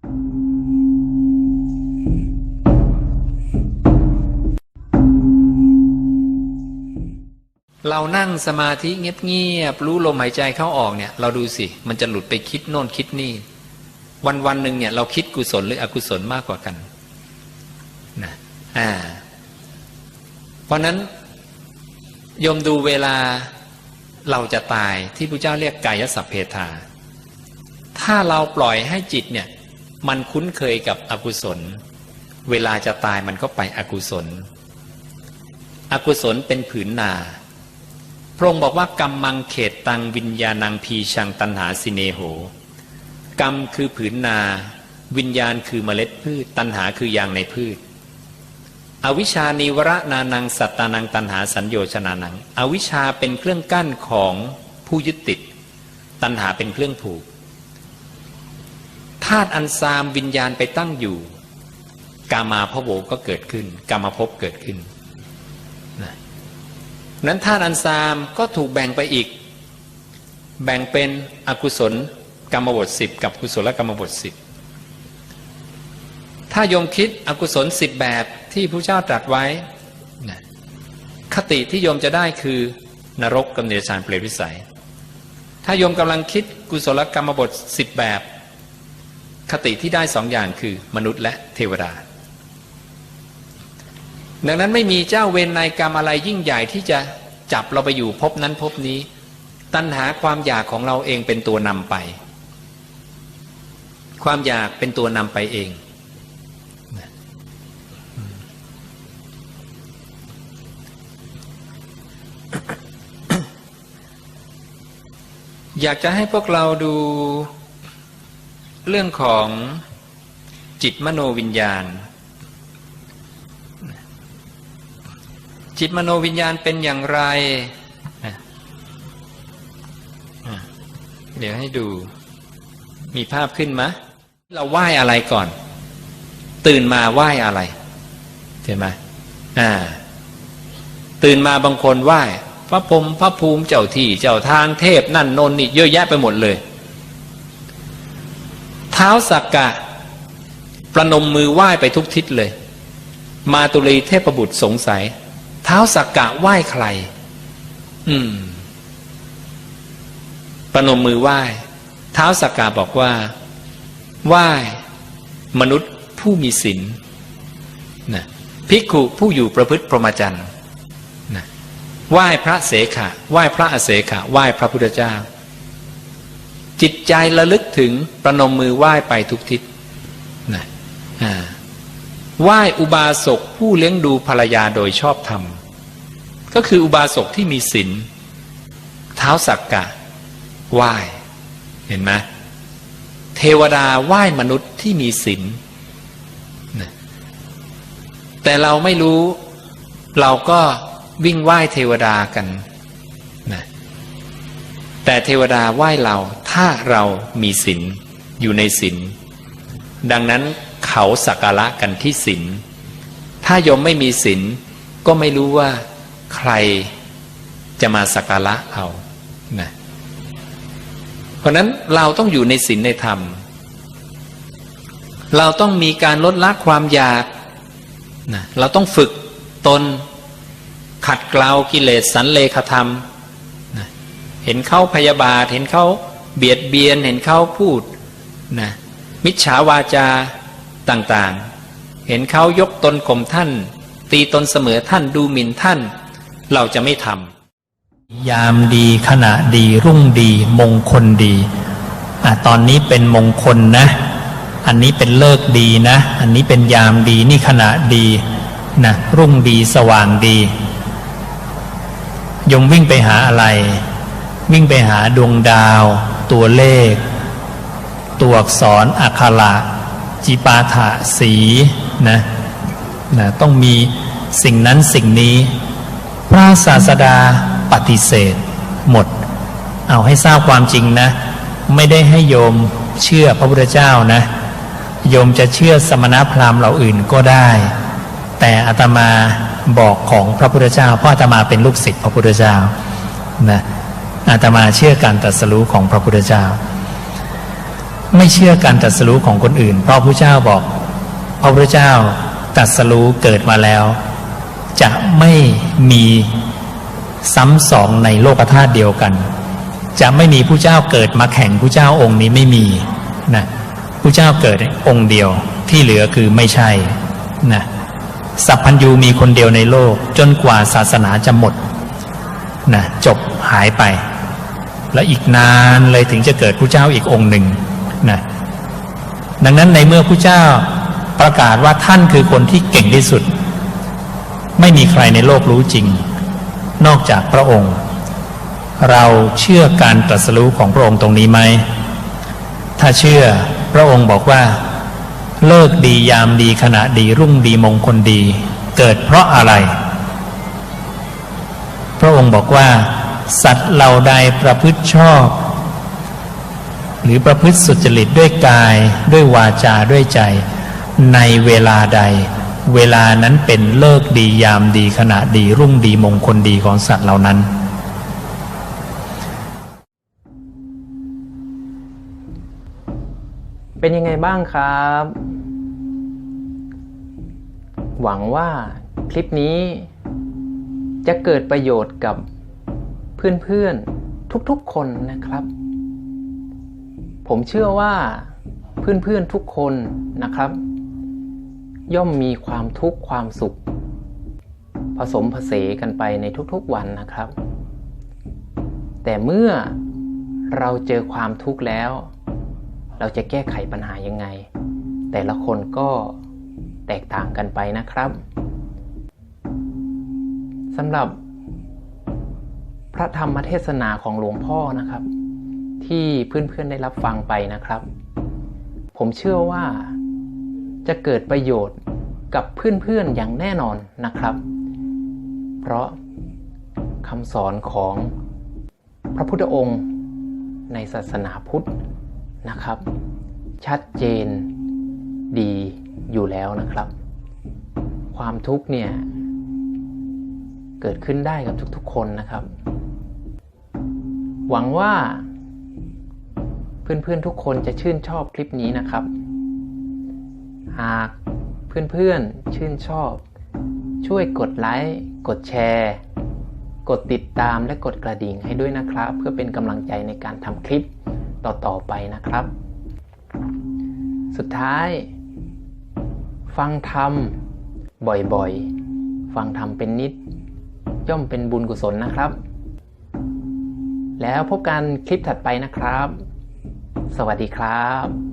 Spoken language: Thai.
เรานั่งสมาธิเงียบๆรู้ลมหายใจเข้าออกเนี่ย เราดูสิ มันจะหลุดไปคิดโน่นคิดนี่ วันวันๆหนึ่งเนี่ย เราคิดกุศลหรืออกุศลมากกว่ากันนะอ่า เพราะนั้นโยมดูเวลาเราจะตายที่พระเจ้าเรียกกายสัพเพทา ถ้าเราปล่อยให้จิตเนี่ย มันคุ้นเคยกับอกุศล เวลาจะตายมันก็ไปอกุศล อกุศลเป็นผืนนาพระองค์บอกว่ากรรมมังเขตตังวิญญาณังพีชังตันหาสิเนโห กรรมคือผืนนา วิญญาณคือเมล็ดพืช ตันหาคือยางในพืช อวิชานิวรนานังสัตตานังตันหาสัญโยชนานัง อวิชาเป็นเครื่องกั้นของผู้ยึดติด ตันหาเป็นเครื่องผูก ธาตุอันซามวิญญาณไปตั้งอยู่ กามาพโวก็เกิดขึ้น กามาภพเกิดขึ้นนั้นธาตุอันซามก็ถูกแบ่งไปอีก แบ่งเป็นอกุศลกรรมบทสิบกับกุศลกรรมบทสิบถ้าโยมคิดอกุศลสิบแบบที่พระเจ้าตรัสไว้นะคติที่โยมจะได้คือนรกกำเนิดฌานเปรตวิสัย ถ้าโยมกำลังคิดกุศลกรรมบทสิบแบบ คติที่ได้สองอย่างคือมนุษย์และเทวดา ดังนั้นไม่มีเจ้าเวรนายกรรมอะไรยิ่งใหญ่ที่จะจับเราไปอยู่พบนั้นพบนี้ ตัณหาความอยากของเราเองเป็นตัวนำไป ความอยากเป็นตัวนำไปเองอยากจะให้พวกเราดู เรื่องของจิตมโนวิญญาณ จิตมโนวิญญาณเป็นอย่างไร เดี๋ยวให้ดู มีภาพขึ้นมะ เราไหว้อะไรก่อน ตื่นมาไหว้อะไรเห็นไหมอ่า ตื่นมาบางคนไหว้ พระพรมพระภูมิเจ้าที่ เจ้าทางเทพนั่นนนนี่เยอะแยะไปหมดเลย ท้าสักกะ ประนมมือไหว้ไปทุกทิศเลย มาตุลีเทพบุตรสงสัย เท้าสักกะไหว้ใคร อืม ประนมมือไหว้ เท้าสักกะบอกว่า ไหว้ มนุษย์ผู้มีศีลนะภิกขุผู้อยู่ประพฤติพรหมจรรย์นะไหว้พระเสขะ ไหว้พระอเสขะ ไหว้พระพุทธเจ้า จิตใจระลึกถึงประนมมือไหว้ไปทุกทิศนะไหว้อุบาสกผู้เลี้ยงดูภรรยาโดยชอบธรรม ก็คืออุบาสกที่มีศีลเท้าสักกะไหว้เห็นไหมเทวดาไหว้มนุษย์ที่มีศีลนะแต่เราไม่รู้ เราก็วิ่งไหว้เทวดากัน แต่เทวดาไหว้เราถ้าเรามีศีลอยู่ในศีลดังนั้นเขาสักการะกันที่ศีลถ้ายมไม่มีศีลก็ไม่รู้ว่าใครจะมาสักการะเอานะเพราะนั้นเราต้องอยู่ในศีลในธรรม เราต้องมีการลดละความอยากนะเราต้องฝึกตนขัดเกลากิเลสสันเลขธรรม เห็นเขาพยาบาท เห็นเขาเบียดเบียน เห็นเขาพูดนะมิจฉาวาจาต่างๆ เห็นเขายกตนข่มท่าน ตีตนเสมอท่านดูหมิ่นท่าน เราจะไม่ทำยามดีขณะดีรุ่งดี มงคลดีอะตอนนี้เป็นมงคลนะ อันนี้เป็นเลิกดีนะ อันนี้เป็นยามดีนี่ขณะดีนะรุ่งดีสว่างดี ยมวิ่งไปหาอะไร วิ่งไปหาดวงดาว ตัวเลข ตัวอักษรอักขระจิปาถะสีนะนะต้องมีสิ่งนั้นสิ่งนี้ พระศาสดาปฏิเสธ หมด เอาให้ทราบความจริงนะ ไม่ได้ให้โยมเชื่อพระพุทธเจ้านะ โยมจะเชื่อสมณพราหมณ์เหล่าอื่นก็ได้ แต่อาตมาบอกของพระพุทธเจ้าเพราะอาตมาเป็นลูกศิษย์พระพุทธเจ้านะ อาตมาเชื่อการตรัสรู้ของพระพุทธเจ้า ไม่เชื่อการตรัสรู้ของคนอื่น เพราะพระเจ้าบอก พระพุทธเจ้าตรัสรู้เกิดมาแล้ว จะไม่มีซ้ำสองในโลกธาตุเดียวกัน จะไม่มีผู้เจ้าเกิดมาแข่งผู้เจ้าองค์นี้ไม่มีนะผู้เจ้าเกิดองค์เดียวที่เหลือคือไม่ใช่นะสัพพัญญูมีคนเดียวในโลก จนกว่าศาสนาจะหมดนะจบหายไป แล้วอีกนานเลยถึงจะเกิดผู้เจ้าอีกองค์หนึ่งนะดังนั้นในเมื่อผู้เจ้าประกาศว่าท่านคือคนที่เก่งที่สุด ไม่มีใครในโลกรู้จริง นอกจากพระองค์ เราเชื่อการตรัสรู้ของพระองค์ตรงนี้ไหม ถ้าเชื่อพระองค์บอกว่า เลิกดียามดีขณะดีรุ่งดีมงคลดี เกิดเพราะอะไร พระองค์บอกว่า สัตว์เหล่าใดประพฤติชอบ หรือประพฤติสุจริตด้วยกายด้วยวาจาด้วยใจ ในเวลาใด เวลานั้นเป็นเลิกดียามดีขณะดีรุ่งดีมงคลดีของสัตว์เหล่านั้น เป็นยังไงบ้างครับ หวังว่าคลิปนี้จะเกิดประโยชน์กับ เพื่อนๆทุกๆคนนะครับ ผมเชื่อว่าเพื่อนๆทุกคนนะครับ ย่อมมีความทุกข์ความสุข ผสมผสานกันไปในทุกๆวันนะครับ แต่เมื่อเราเจอความทุกข์แล้ว เราจะแก้ไขปัญหายังไง แต่ละคนก็แตกต่างกันไปนะครับสำหรับ ระธรรมเทศนาของหลวงพ่อนะครับ ที่เพื่อนๆได้รับฟังไปนะครับ ผมเชื่อว่าจะเกิดประโยชน์กับเพื่อนๆอย่างแน่นอนนะครับ เพราะคำสอนของพระพุทธองค์ในศาสนาพุทธนะครับ ชัดเจนดีอยู่แล้วนะครับ ความทุกข์เนี่ย เกิดขึ้นได้กับทุกๆคนนะครับ หวังว่า เพื่อนๆทุกคนจะชื่นชอบคลิปนี้นะครับ หากเพื่อนๆชื่นชอบ ช่วยกดไลค์ กดแชร์ กดติดตามและกดกระดิ่งให้ด้วยนะครับ เพื่อเป็นกำลังใจในการทำคลิปต่อๆไปนะครับ สุดท้าย ฟังธรรมบ่อยๆ ฟังธรรมเป็นนิด ย่อมเป็นบุญกุศลนะครับ แล้วพบกันคลิปถัดไปนะครับ สวัสดีครับ